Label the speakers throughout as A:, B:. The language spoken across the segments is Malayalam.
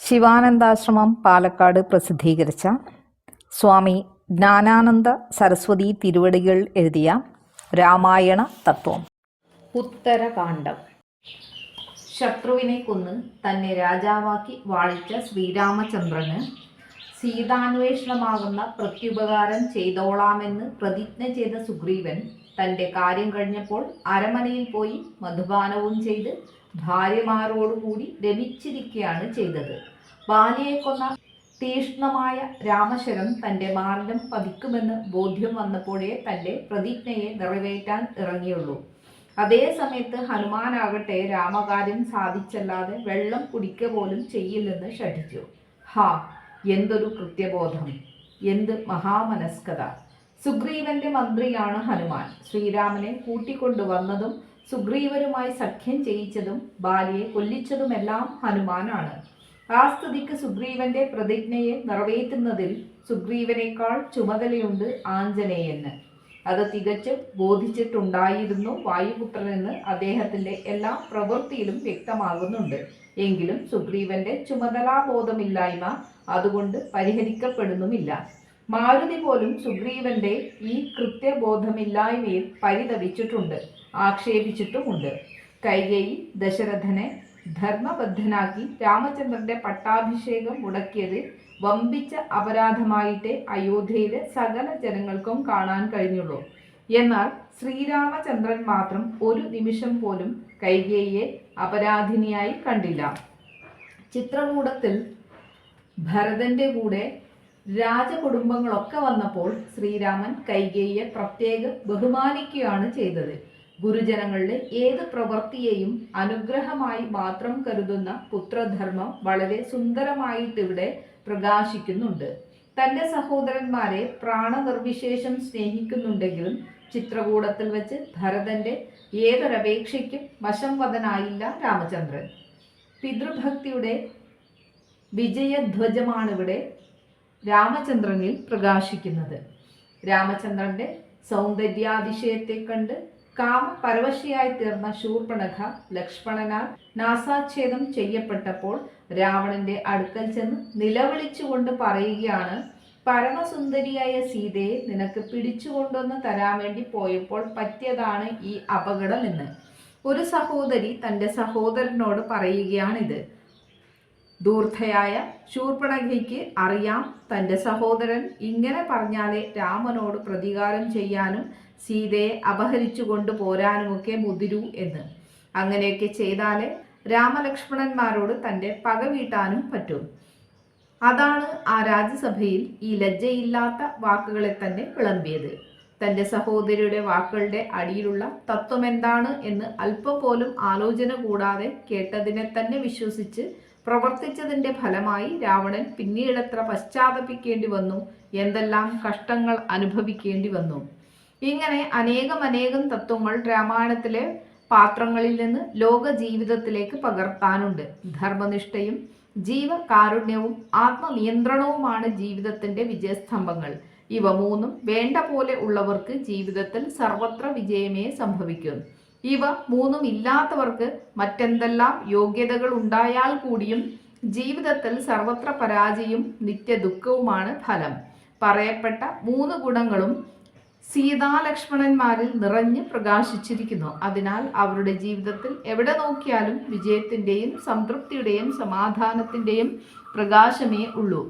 A: ശിവാനന്ദാശ്രമം പാലക്കാട് പ്രസിദ്ധീകരിച്ച സ്വാമി ജ്ഞാനാനന്ദ സരസ്വതി തിരുവടികൾ എഴുതിയ രാമായണ തത്വം. ഉത്തരകാണ്ഡം ശത്രുവിനെ കൊന്ന് തന്നെ രാജാവാക്കി വാഴിച്ച ശ്രീരാമചന്ദ്രന് സീതാന്വേഷണമാകുന്ന പ്രത്യുപകാരം ചെയ്തോളാമെന്ന് പ്രതിജ്ഞ ചെയ്ത സുഗ്രീവൻ തന്റെ കാര്യം കഴിഞ്ഞപ്പോൾ അരമനയിൽ പോയി മധുപാനവും ചെയ്ത് ഭാര്യമാരോടുകൂടി രമിച്ചിരിക്കുകയാണ് ചെയ്തത്. ബാലിയെ കൊന്ന തീഷ്ണമായ രാമശരം തന്റെ മാർഗം പതിക്കുമെന്ന് ബോധ്യം വന്നപ്പോഴേ തന്റെ പ്രതിജ്ഞയെ നിറവേറ്റാൻ ഇറങ്ങിയുള്ളൂ. അതേ സമയത്ത് ഹനുമാനാകട്ടെ രാമകാര്യം സാധിച്ചല്ലാതെ വെള്ളം കുടിക്കുക പോലും ചെയ്യില്ലെന്ന് ഷഠിച്ചു ഹാ എന്തൊരു കൃത്യബോധം എന്ത് മഹാമനസ്കത. സുഗ്രീവന്റെ മന്ത്രിയാണ് ഹനുമാൻ. ശ്രീരാമനെ കൂട്ടിക്കൊണ്ടുവന്നതും സുഗ്രീവനുമായി സഖ്യം ചെയ്യിച്ചതും ബാലിയെ കൊല്ലിച്ചതുമെല്ലാം ഹനുമാനാണ്. ആ സ്ഥിതിക്ക് സുഗ്രീവന്റെ പ്രതിജ്ഞയെ നിറവേറ്റുന്നതിൽ സുഗ്രീവനേക്കാൾ ചുമതലയുണ്ട് ആഞ്ജനേയെന്ന് അത് തികച്ചും ബോധിച്ചിട്ടുണ്ടായിരുന്നു വായുപുത്രനെന്ന് അദ്ദേഹത്തിന്റെ എല്ലാ പ്രവൃത്തിയിലും വ്യക്തമാകുന്നുണ്ട്. എങ്കിലും സുഗ്രീവന്റെ ചുമതലാബോധമില്ലായ്മ അതുകൊണ്ട് പരിഹരിക്കപ്പെടുന്നുമില്ല. മാരുതി പോലും സുഗ്രീവന്റെ ഈ കൃത്യബോധമില്ലായ്മയിൽ പരിതപിച്ചിട്ടുണ്ട് ആക്ഷേപിച്ചിട്ടുമുണ്ട്. കൈകേയി ദശരഥനെ ധർമ്മബദ്ധനാക്കി രാമചന്ദ്രന്റെ പട്ടാഭിഷേകം മുടക്കിയത് വമ്പിച്ച അപരാധമായിട്ടേ അയോധ്യയിലെ സകല ജനങ്ങൾക്കും കാണാൻ കഴിഞ്ഞുള്ളൂ. എന്നാൽ ശ്രീരാമചന്ദ്രൻ മാത്രം ഒരു നിമിഷം പോലും കൈകേയിയെ അപരാധിനിയായി കണ്ടില്ല. ചിത്രകൂടത്തിൽ ഭരതന്റെ കൂടെ രാജകുടുംബങ്ങളൊക്കെ വന്നപ്പോൾ ശ്രീരാമൻ കൈകേയെ പ്രത്യേകം ബഹുമാനിക്കുകയാണ് ചെയ്തത്. ഗുരുജനങ്ങളുടെ ഏത് പ്രവൃത്തിയെയും അനുഗ്രഹമായി മാത്രം കരുതുന്ന പുത്രധർമ്മം വളരെ സുന്ദരമായിട്ടിവിടെ പ്രകാശിക്കുന്നുണ്ട്. തന്റെ സഹോദരന്മാരെ പ്രാണനിർവിശേഷം സ്നേഹിക്കുന്നുണ്ടെങ്കിലും ചിത്രകൂടത്തിൽ വെച്ച് ഭരതന്റെ ഏതൊരപേക്ഷയ്ക്കും വശം വതനായില്ല രാമചന്ദ്രൻ. പിതൃഭക്തിയുടെ വിജയധ്വജമാണിവിടെ രാമചന്ദ്രനിൽ പ്രകാശിക്കുന്നത്. രാമചന്ദ്രന്റെ സൗന്ദര്യാതിശയത്തെ കണ്ട് കാമ പരവശയായി തീർന്ന ശൂർപ്പണഖ ലക്ഷ്മണനാൽ നാസാച്ഛേദം ചെയ്യപ്പെട്ടപ്പോൾ രാവണന്റെ അടുക്കൽ ചെന്ന് നിലവിളിച്ചുകൊണ്ട് പറയുകയാണ് പരമസുന്ദരിയായ സീതയെ നിനക്ക് പിടിച്ചുകൊണ്ടൊന്ന് തരാൻ വേണ്ടി പോയപ്പോൾ പറ്റിയതാണ് ഈ അപകടം എന്ന്. ഒരു സഹോദരി തന്റെ സഹോദരനോട് പറയുകയാണിത്. ധൂർത്തയായ ശൂർപ്പണഖയ്ക്ക് അറിയാം തന്റെ സഹോദരൻ ഇങ്ങനെ പറഞ്ഞാലേ രാമനോട് പ്രതികാരം ചെയ്യാനും സീതയെ അപഹരിച്ചു കൊണ്ടുപോരാനുമൊക്കെ മുതിരൂ എന്ന്. അങ്ങനെയൊക്കെ ചെയ്താലേ രാമലക്ഷ്മണന്മാരോട് തന്റെ പക വീട്ടാനും പറ്റും. അതാണ് ആ രാജ്യസഭയിൽ ഈ ലജ്ജയില്ലാത്ത വാക്കുകളെ തന്നെ വിളമ്പിയത്. തന്റെ സഹോദരിയുടെ വാക്കുകളുടെ അടിയിലുള്ള തത്വം എന്താണ് എന്ന് അല്പം പോലും ആലോചന കൂടാതെ കേട്ടതിനെ തന്നെ വിശ്വസിച്ച് പ്രവർത്തിച്ചതിന്റെ ഫലമായി രാവണൻ പിന്നീടത്ര പശ്ചാത്തപിക്കേണ്ടി വന്നു. എന്തെല്ലാം കഷ്ടങ്ങൾ അനുഭവിക്കേണ്ടി വന്നു. ഇങ്ങനെ അനേകം അനേകം തത്വങ്ങൾ രാമായണത്തിലെ പാത്രങ്ങളിൽ നിന്ന് ലോക ജീവിതത്തിലേക്ക് പകർത്താനുണ്ട്. ധർമ്മനിഷ്ഠയും ജീവകാരുണ്യവും ആത്മനിയന്ത്രണവുമാണ് ജീവിതത്തിന്റെ വിജയസ്തംഭങ്ങൾ. ഇവ മൂന്നും വേണ്ട പോലെ ഉള്ളവർക്ക് ജീവിതത്തിൽ സർവത്ര വിജയമേ സംഭവിക്കും. ഇവ മൂന്നും ഇല്ലാത്തവർക്ക് മറ്റെന്തെല്ലാം യോഗ്യതകൾ ഉണ്ടായാൽ കൂടിയും ജീവിതത്തിൽ സർവത്ര പരാജയവും നിത്യദുഃഖവുമാണ് ഫലം. പറയപ്പെട്ട മൂന്ന് ഗുണങ്ങളും സീതാലക്ഷ്മണന്മാരിൽ നിറഞ്ഞ് പ്രകാശിച്ചിരിക്കുന്നു. അതിനാൽ അവരുടെ ജീവിതത്തിൽ എവിടെ നോക്കിയാലും വിജയത്തിന്റെയും സംതൃപ്തിയുടെയും സമാധാനത്തിന്റെയും പ്രകാശമേ ഉള്ളൂ.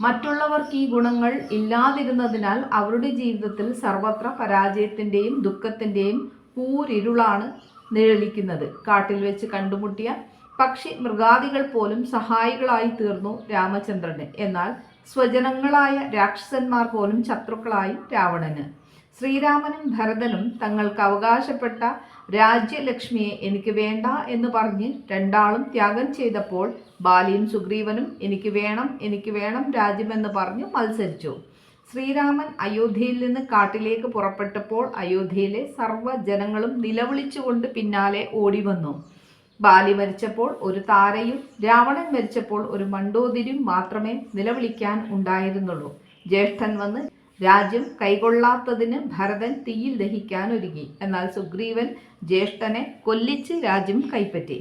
A: മറ്റുള്ളവർക്ക് ഈ ഗുണങ്ങൾ ഇല്ലാതിരുന്നതിനാൽ അവരുടെ ജീവിതത്തിൽ സർവത്ര പരാജയത്തിന്റെയും ദുഃഖത്തിന്റെയും കൂരിരുളാണ് നിഴലിക്കുന്നത്. കാട്ടിൽ വെച്ച് കണ്ടുമുട്ടിയ പക്ഷി മൃഗാദികൾ പോലും സഹായികളായി തീർന്നു രാമചന്ദ്രന്. എന്നാൽ സ്വജനങ്ങളായ രാക്ഷസന്മാർ പോലും ശത്രുക്കളായി രാവണന്. ശ്രീരാമനും ഭരതനും തങ്ങൾക്ക് അവകാശപ്പെട്ട രാജ്യലക്ഷ്മിയെ എനിക്ക് വേണ്ട എന്ന് പറഞ്ഞ് രണ്ടാളും ത്യാഗം ചെയ്തപ്പോൾ ബാലിയും സുഗ്രീവനും എനിക്ക് വേണം എനിക്ക് വേണം രാജ്യമെന്ന് പറഞ്ഞു മത്സരിച്ചു. ശ്രീരാമൻ അയോധ്യയിൽ നിന്ന് കാട്ടിലേക്ക് പുറപ്പെട്ടപ്പോൾ അയോധ്യയിലെ സർവ ജനങ്ങളും നിലവിളിച്ചുകൊണ്ട് പിന്നാലെ ഓടി വന്നു ബാലി മരിച്ചപ്പോൾ ഒരു താരയും രാവണൻ മരിച്ചപ്പോൾ ഒരു മണ്ടോതിരിയും മാത്രമേ നിലവിളിക്കാൻ ഉണ്ടായിരുന്നുള്ളൂ. ജ്യേഷ്ഠൻ വന്ന് രാജ്യം കൈകൊള്ളാത്തതിന് ഭരതൻ തീയിൽ ദഹിക്കാൻ ഒരുങ്ങി എന്നാൽ സുഗ്രീവൻ ജ്യേഷ്ഠനെ കൊല്ലിച്ച് രാജ്യം കൈപ്പറ്റി.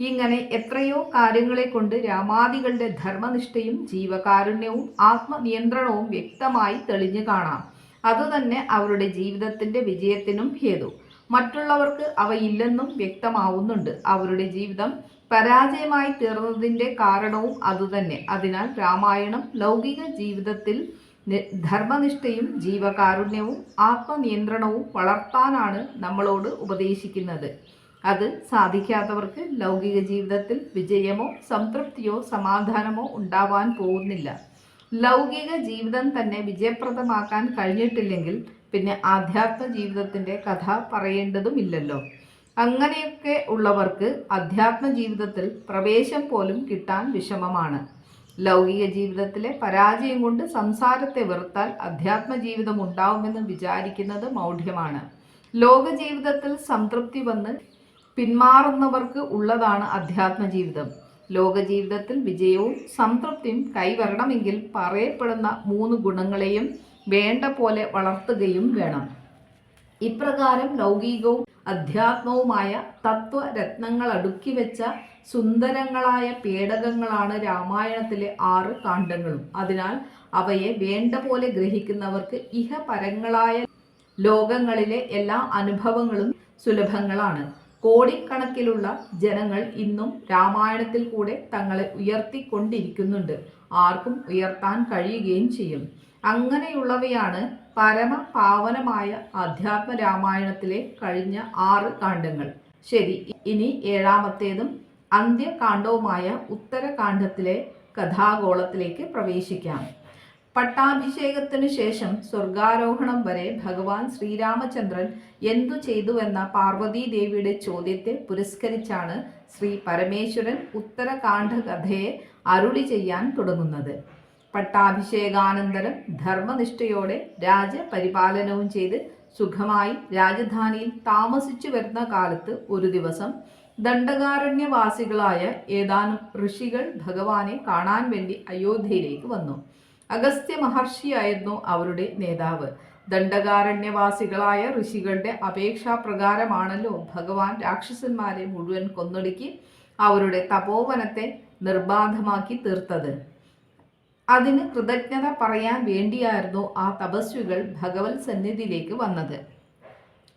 A: ഇങ്ങനെ എത്രയോ കാര്യങ്ങളെ കൊണ്ട് രാമാദികളുടെ ധർമ്മനിഷ്ഠയും ജീവകാരുണ്യവും ആത്മനിയന്ത്രണവും വ്യക്തമായി തെളിഞ്ഞു കാണാം. അതുതന്നെ അവരുടെ ജീവിതത്തിന്റെ വിജയത്തിനും ഹേതു. മറ്റുള്ളവർക്ക് അവയില്ലെന്നും വ്യക്തമാവുന്നുണ്ട്. അവരുടെ ജീവിതം പരാജയമായി തീർന്നതിന്റെ കാരണവും അതുതന്നെ. അതിനാൽ രാമായണം ലൗകിക ജീവിതത്തിൽ ധർമ്മനിഷ്ഠയും ജീവകാരുണ്യവും ആത്മനിയന്ത്രണവും വളർത്താനാണ് നമ്മളോട് ഉപദേശിക്കുന്നത്. അത് സാധിക്കാത്തവർക്ക് ലൗകിക ജീവിതത്തിൽ വിജയമോ സംതൃപ്തിയോ സമാധാനമോ ഉണ്ടാവാൻ പോകുന്നില്ല. ലൗകിക ജീവിതം തന്നെ വിജയപ്രദമാക്കാൻ കഴിഞ്ഞിട്ടില്ലെങ്കിൽ പിന്നെ ആധ്യാത്മ ജീവിതത്തിന്റെ കഥ പറയേണ്ടതുമില്ലല്ലോ. അങ്ങനെയൊക്കെ ഉള്ളവർക്ക് അധ്യാത്മ ജീവിതത്തിൽ പ്രവേശം പോലും കിട്ടാൻ വിഷമമാണ്. ലൗകിക ജീവിതത്തിലെ പരാജയം കൊണ്ട് സംസാരത്തെ വെറുത്താൽ അധ്യാത്മ ജീവിതം ഉണ്ടാവുമെന്ന് വിചാരിക്കുന്നത് മൗഢ്യമാണ്. ലോക ജീവിതത്തിൽ സംതൃപ്തി വന്ന് പിന്മാറുന്നവർക്ക് ഉള്ളതാണ് അധ്യാത്മ ജീവിതം. ലോക ജീവിതത്തിൽ വിജയവും സംതൃപ്തിയും കൈവരണമെങ്കിൽ പറയപ്പെടുന്ന മൂന്ന് ഗുണങ്ങളെയും വേണ്ട പോലെ വളർത്തുകയും വേണം. ഇപ്രകാരം ലൗകികവും അധ്യാത്മവുമായ തത്വരത്നങ്ങൾ അടുക്കി വെച്ച സുന്ദരങ്ങളായ പേടകങ്ങളാണ് രാമായണത്തിലെ ആറ് കാണ്ഡങ്ങളും. അതിനാൽ അവയെ വേണ്ട പോലെ ഗ്രഹിക്കുന്നവർക്ക് ഇഹപരങ്ങളായ ലോകങ്ങളിലെ എല്ലാ അനുഭവങ്ങളും സുലഭങ്ങളാണ്. കോടിക്കണക്കിലുള്ള ജനങ്ങൾ ഇന്നും രാമായണത്തിൽ കൂടെ തങ്ങളെ ഉയർത്തിക്കൊണ്ടിരിക്കുന്നുണ്ട്. ആർക്കും ഉയർത്താൻ കഴിയുകയും ചെയ്യും. അങ്ങനെയുള്ളവയാണ് പരമ പാവനമായ അധ്യാത്മ രാമായണത്തിലെ കഴിഞ്ഞ ആറ് കാണ്ഡങ്ങൾ. ശരി ഇനി ഏഴാമത്തേതും അന്ത്യകാണ്ഡവുമായ ഉത്തരകാണ്ഡത്തിലെ കഥാഗോളത്തിലേക്ക് പ്രവേശിക്കാം. പട്ടാഭിഷേകത്തിനു ശേഷം സ്വർഗാരോഹണം വരെ ഭഗവാൻ ശ്രീരാമചന്ദ്രൻ എന്തു ചെയ്തുവെന്ന പാർവതീദേവിയുടെ ചോദ്യത്തെ പുരസ്കരിച്ചാണ് ശ്രീ പരമേശ്വരൻ ഉത്തരകാണ്ഡ കഥയെ അരുളി ചെയ്യാൻ തുടങ്ങുന്നത്. പട്ടാഭിഷേകാനന്തരം ധർമ്മനിഷ്ഠയോടെ രാജപരിപാലനവും ചെയ്ത് സുഖമായി രാജധാനിയിൽ താമസിച്ചു വരുന്ന കാലത്ത് ഒരു ദിവസം ദണ്ഡകാരണ്യവാസികളായ ഏതാനും ഋഷികൾ ഭഗവാനെ കാണാൻ വേണ്ടി അയോധ്യയിലേക്ക് വന്നു. അഗസ്ത്യ മഹർഷിയായിരുന്നു അവരുടെ നേതാവ്. ദണ്ഡകാരണ്യവാസികളായ ഋഷികളുടെ അപേക്ഷാപ്രകാരമാണല്ലോ ഭഗവാൻ രാക്ഷസന്മാരെ മുഴുവൻ കൊന്നൊടുക്കി അവരുടെ തപോവനത്തെ നിർബാധമാക്കി തീർത്തത്. അതിന് കൃതജ്ഞത പറയാൻ വേണ്ടിയായിരുന്നു ആ തപസ്വികൾ ഭഗവത് സന്നിധിയിലേക്ക് വന്നത്.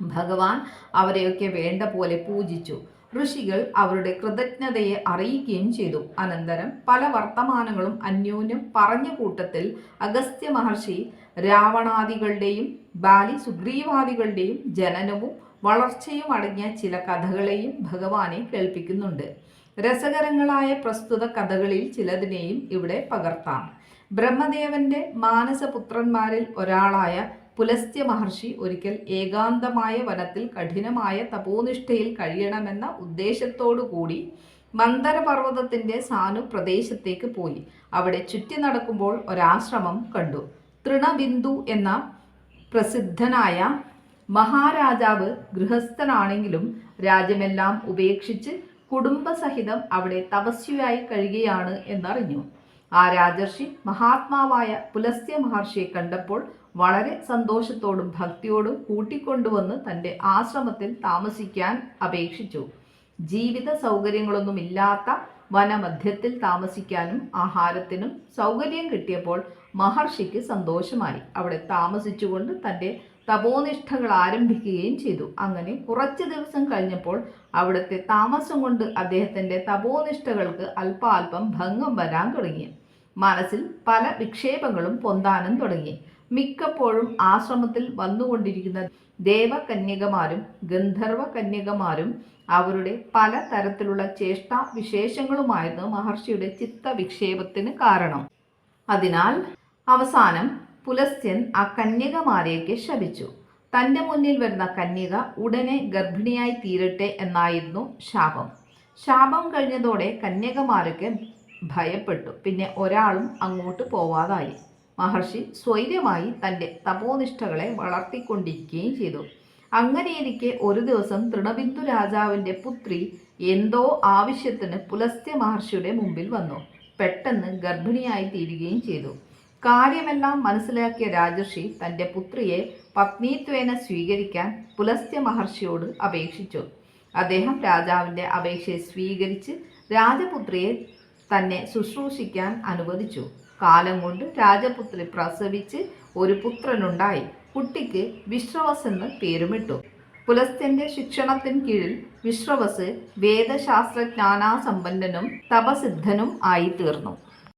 A: ഭഗവാൻ അവരെയൊക്കെ വേണ്ട പോലെ പൂജിച്ചു. ഋഷികൾ അവരുടെ കൃതജ്ഞതയെ അറിയിക്കുകയും ചെയ്തു. അനന്തരം പല വർത്തമാനങ്ങളും അന്യോന്യം പറഞ്ഞ കൂട്ടത്തിൽ അഗസ്ത്യ മഹർഷി രാവണാദികളുടെയും ബാലി സുഗ്രീവാദികളുടെയും ജനനവും വളർച്ചയും അടങ്ങിയ ചില കഥകളെയും ഭഗവാനെ കേൾപ്പിക്കുന്നുണ്ട്. രസകരങ്ങളായ പ്രസ്തുത കഥകളിൽ ചിലതിനെയും ഇവിടെ പകർത്താം. ബ്രഹ്മദേവന്റെ മാനസപുത്രന്മാരിൽ ഒരാളായ പുലസ്ത്യ മഹർഷി ഒരിക്കൽ ഏകാന്തമായ വനത്തിൽ കഠിനമായ തപോനിഷ്ഠയിൽ കഴിയണമെന്ന ഉദ്ദേശത്തോടു കൂടി മന്ദരപർവതത്തിന്റെ സാനു പ്രദേശത്തേക്ക് പോയി. അവിടെ ചുറ്റി നടക്കുമ്പോൾ ഒരാശ്രമം കണ്ടു. തൃണബിന്ദു എന്ന പ്രസിദ്ധനായ മഹാരാജാവ് ഗൃഹസ്ഥനാണെങ്കിലും രാജ്യമെല്ലാം ഉപേക്ഷിച്ച് കുടുംബസഹിതം അവിടെ തപസ്വിയായി കഴിയുകയാണ് എന്നറിഞ്ഞു. ആ രാജർഷി മഹാത്മാവായ പുലസ്ത്യ മഹർഷിയെ കണ്ടപ്പോൾ വളരെ സന്തോഷത്തോടും ഭക്തിയോടും കൂട്ടിക്കൊണ്ടുവന്ന് തന്റെ ആശ്രമത്തിൽ താമസിക്കാൻ അപേക്ഷിച്ചു. ജീവിത സൗകര്യങ്ങളൊന്നുമില്ലാത്ത വനമധ്യത്തിൽ താമസിക്കാനും ആഹാരത്തിനും സൗകര്യം കിട്ടിയപ്പോൾ മഹർഷിക്ക് സന്തോഷമായി. അവിടെ താമസിച്ചുകൊണ്ട് തന്റെ തപോനിഷ്ഠകൾ ആരംഭിക്കുകയും ചെയ്തു. അങ്ങനെ കുറച്ച് ദിവസം കഴിഞ്ഞപ്പോൾ അവിടുത്തെ താമസം കൊണ്ട് അദ്ദേഹത്തിന്റെ തപോനിഷ്ഠകൾക്ക് അല്പാൽപം ഭംഗം വരാൻ തുടങ്ങി. മനസ്സിൽ പല വിക്ഷേപങ്ങളും പൊന്താനും തുടങ്ങി. മിക്കപ്പോഴും ആശ്രമത്തിൽ വന്നുകൊണ്ടിരിക്കുന്ന ദേവകന്യകമാരും ഗന്ധർവ കന്യകമാരും അവരുടെ പല തരത്തിലുള്ള ചേഷ്ട വിശേഷങ്ങളുമായിരുന്നു മഹർഷിയുടെ ചിത്തവിക്ഷേപത്തിന് കാരണം. അതിനാൽ അവസാനം പുലസ്ത്യൻ ആ കന്യകമാരെയൊക്കെ ശപിച്ചു. തന്റെ മുന്നിൽ വരുന്ന കന്യക ഉടനെ ഗർഭിണിയായി തീരട്ടെ എന്നായിരുന്നു ശാപം. ശാപം കഴിഞ്ഞതോടെ കന്യകമാരൊക്കെ ഭയപ്പെട്ടു. പിന്നെ ഒരാളും അങ്ങോട്ട് പോവാതായി. മഹർഷി സ്വൈര്യമായി തന്റെ തപോനിഷ്ഠകളെ വളർത്തിക്കൊണ്ടിരിക്കുകയും ചെയ്തു. അങ്ങനെയിരിക്കെ ഒരു ദിവസം തൃണബിന്ദു രാജാവിന്റെ പുത്രി എന്തോ ആവശ്യത്തിന് പുലസ്ത്യ മഹർഷിയുടെ മുമ്പിൽ വന്നു. പെട്ടെന്ന് ഗർഭിണിയായി തീരുകയും ചെയ്തു. കാര്യമെല്ലാം മനസ്സിലാക്കിയ രാജർഷി തന്റെ പുത്രിയെ പത്നിത്വേന സ്വീകരിക്കാൻ പുലസ്ത്യ മഹർഷിയോട് അപേക്ഷിച്ചു. അദ്ദേഹം രാജാവിന്റെ അപേക്ഷയെ സ്വീകരിച്ച് രാജപുത്രിയെ തന്നെ ശുശ്രൂഷിക്കാൻ അനുവദിച്ചു. കാലം കൊണ്ട് രാജപുത്രി പ്രസവിച്ച് ഒരു പുത്രനുണ്ടായി. കുട്ടിക്ക് വിശ്രവസ് എന്ന് പേരുമിട്ടു. പുലസ്ത്യന്റെ ശിക്ഷണത്തിന് കീഴിൽ വിശ്രവസ് വേദശാസ്ത്രജ്ഞാനാസമ്പന്നനും തപസിദ്ധനും ആയി തീർന്നു